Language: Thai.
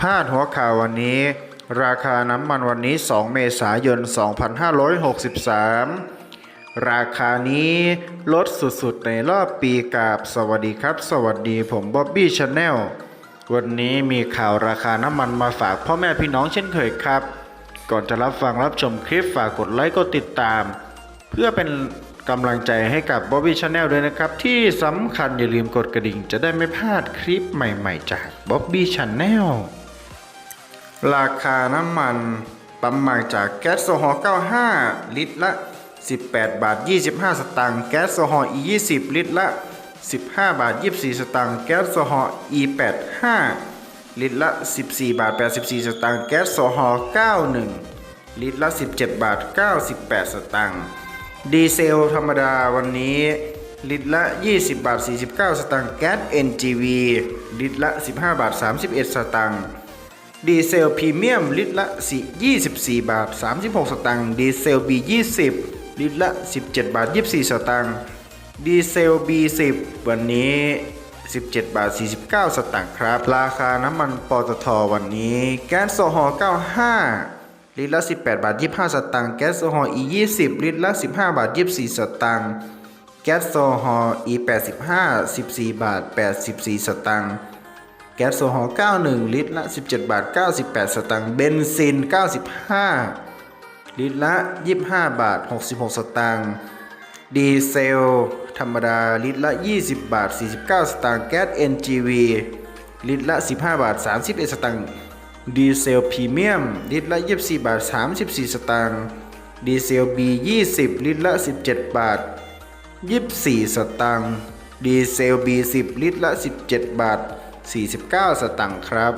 พาดหัวข่าววันนี้ ราคาน้ำมันวันนี้ 2 เมษายน 2563 ราคานี้ลดสุดๆ ในรอบปีกาบสวัสดีครับ สวัสดีผมบ๊อบบี้ชาแนลวันนี้มีข่าวราคาน้ำมันมาฝากพ่อแม่พี่น้องเช่นเคยครับ ก่อนจะรับฟังรับชมคลิปฝากกดไลค์กดติดตาม เพื่อเป็นกำลังใจให้กับ Bobby Channel ด้วยนะครับ ที่สำคัญอย่าลืมกดกระดิ่งจะได้ไม่พลาดคลิปใหม่ๆ จาก Bobby Channel ราคาน้ำมันปั๊มมาจากแก๊สโซฮอล์95 ลิตรละ 18 บาท 25 สตางค์ แก๊สโซฮอล์ E20 ลิตรละ 15 บาท 24 สตางค์ แก๊สโซฮอล์ E85 ลิตรละ 14 บาท 84 สตางค์ แก๊สโซฮอล์ 91 ลิตรละ 17 บาท 98 สตางค์ ดีเซลธรรมดาวันนี้ ลิตรละ 20 บาท 49 สตางค์ แก๊ส NGV ลิตรละ 15 บาท 31 สตางค์ ดีเซลพรีเมียมลิตรละ 24 บาท 36 สตางค์ ดีเซล B20 ลิตรละ 17 บาท 24 สตางค์ ดีเซล B10 วันนี้ 17 บาท 49 สตางค์ครับ ราคาน้ำมันปตทวันนี้ แก๊สโซฮอล์95 ลิตรละ 18 บาท 25 สตางค์ แก๊สโซฮอล์ E20 ลิตรละ 15 บาท 24 สตางค์ แก๊สโซฮอล์ E85 14 บาท 84 สตางค์ แก๊สโซฮอล์91 ลิตรละ 17 บาท 98 สตางค์ เบนซิน 95 ลิตรละ 25 บาท 66 สตางค์ ดีเซล ธรรมดา ลิตรละ 20 บาท 49 สตางค์ แก๊ส NGV ลิตรละ 15 บาท 31 สตางค์ ดีเซลพรีเมียม ลิตรละ 24 บาท 34 สตางค์ ดีเซล B20 ลิตรละ 17 บาท 24 สตางค์ ดีเซล B10 ลิตรละ 17 บาท 49 สตังค์ครับ